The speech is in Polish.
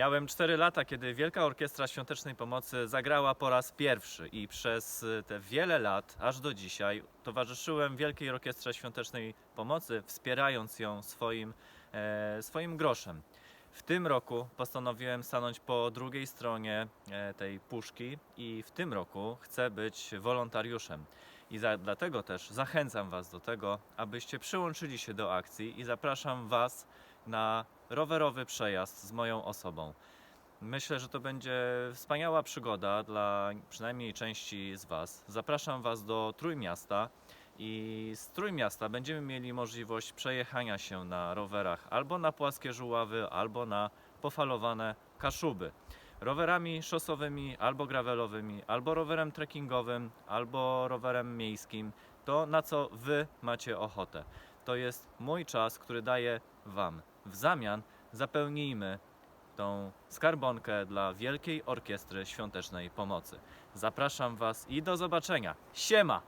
Miałem 4 lata, kiedy Wielka Orkiestra Świątecznej Pomocy zagrała po raz pierwszy i przez y, te wiele lat, aż do dzisiaj, towarzyszyłem Wielkiej Orkiestrze Świątecznej Pomocy, wspierając ją swoim, e, swoim groszem. W tym roku postanowiłem stanąć po drugiej stronie e, tej puszki i w tym roku chcę być wolontariuszem. I za, dlatego też zachęcam Was do tego, abyście przyłączyli się do akcji i zapraszam Was na rowerowy przejazd z moją osobą. Myślę, że to będzie wspaniała przygoda dla przynajmniej części z Was. Zapraszam Was do Trójmiasta i z Trójmiasta będziemy mieli możliwość przejechania się na rowerach albo na płaskie żuławy, albo na pofalowane kaszuby. Rowerami szosowymi, albo gravelowymi, albo rowerem trekkingowym, albo rowerem miejskim. To na co Wy macie ochotę. To jest mój czas, który daję Wam. W zamian zapełnijmy tą skarbonkę dla Wielkiej Orkiestry Świątecznej Pomocy. Zapraszam Was i do zobaczenia. Siema!